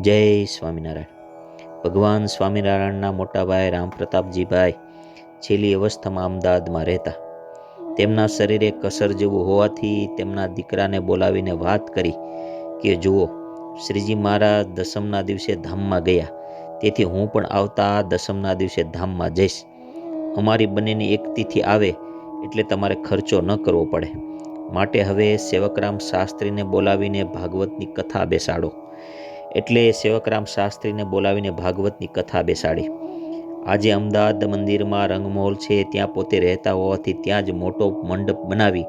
જય સ્વામિનારાયણ. ભગવાન સ્વામિનારાયણના મોટાભાઈ ભાઈ રામપ્રતાપજીભાઈ છેલ્લી અવસ્થામાં અમદાવાદમાં રહેતા. તેમના શરીરે કસર જેવું હોવાથી તેમના દીકરાને બોલાવીને વાત કરી કે, જુઓ, શ્રીજી મહારાજ દસમના દિવસે ધામમાં ગયા. તેથી હું પણ આવતા દસમના દિવસે ધામમાં જઈશ. અમારી બંનેની એક તિથિ આવે એટલે તમારે ખર્ચો ન કરવો પડે. માટે હવે સેવકરામ શાસ્ત્રીને બોલાવીને ભાગવતની કથા બેસાડો. એટલે સેવકરામ શાસ્ત્રીને બોલાવીને ભાગવતની કથા બેસાડી. આજે અમદાવાદ મંદિરમાં રંગમહોલ છે, ત્યાં પોતે રહેતા હોવાથી ત્યાં જ મોટો મંડપ બનાવી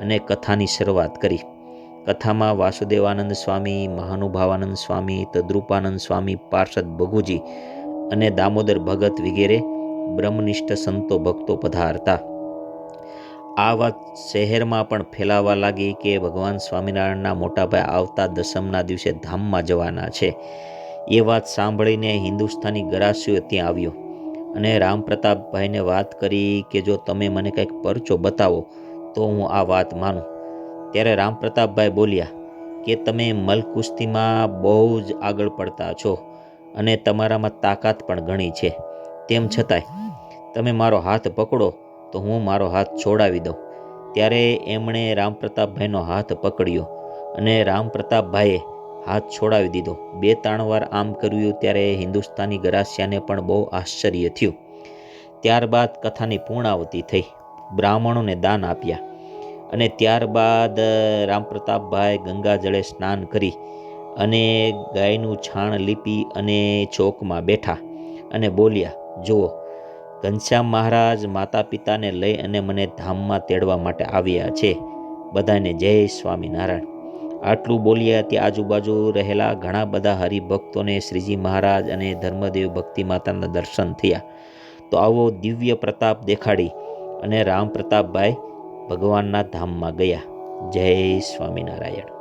અને કથાની શરૂઆત કરી. કથામાં વાસુદેવાનંદ સ્વામી, મહાનુભાવાનંદ સ્વામી, તદ્રુપાનંદ સ્વામી, પાર્ષદ ભગુજી અને દામોદર ભગત વગેરે બ્રહ્મનિષ્ઠ સંતો ભક્તો પધારતા. આ વાત શહેરમાં પણ ફેલાવા લાગી કે ભગવાન સ્વામિનારાયણના મોટાભાઈ આવતા દસમના દિવસે ધામમાં જવાના છે. એ વાત સાંભળીને હિન્દુસ્તાની ગરાસીઓ ત્યાં આવ્યો અને રામ પ્રતાપભાઈને વાત કરી કે જો તમે મને કંઈક પરચો બતાવો તો હું આ વાત માનું. ત્યારે રામ પ્રતાપભાઈ બોલ્યા કે તમે મલ કુસ્તીમાં બહુ જ આગળ પડતા છો અને તમારામાં તાકાત પણ ઘણી છે. તેમ છતાંય તમે મારો હાથ પકડો તો હું મારો હાથ છોડાવી દઉં. ત્યારે એમણે રામપ્રતાપભાઈનો હાથ પકડ્યો અને રામપ્રતાપભાઈએ હાથ છોડાવી દીધો. બે ત્રણ વાર આમ કર્યું ત્યારે હિન્દુસ્તાની ગરાસિયાને પણ બહુ આશ્ચર્ય થયું. ત્યારબાદ કથાની પૂર્ણાવતી થઈ. બ્રાહ્મણોને દાન આપ્યા અને ત્યારબાદ રામપ્રતાપભાઈ ગંગા જળે સ્નાન કરી અને ગાયનું છાણ લીપી અને ચોકમાં બેઠા અને બોલ્યા, જુઓ ઘનશ્યામ મહારાજ માતા પિતાને લઈ અને મને ધામમાં તેડવા માટે આવ્યા છે. બધાને જય સ્વામિનારાયણ. આટલું બોલ્યા ત્યાં આજુબાજુ રહેલા ઘણા બધા હરિભક્તોને શ્રીજી મહારાજ અને ધર્મદેવ ભક્તિ માતાના દર્શન થયા. તો આવો દિવ્ય પ્રતાપ દેખાડી અને રામ પ્રતાપભાઈ ભગવાનના ધામમાં ગયા. જય સ્વામિનારાયણ.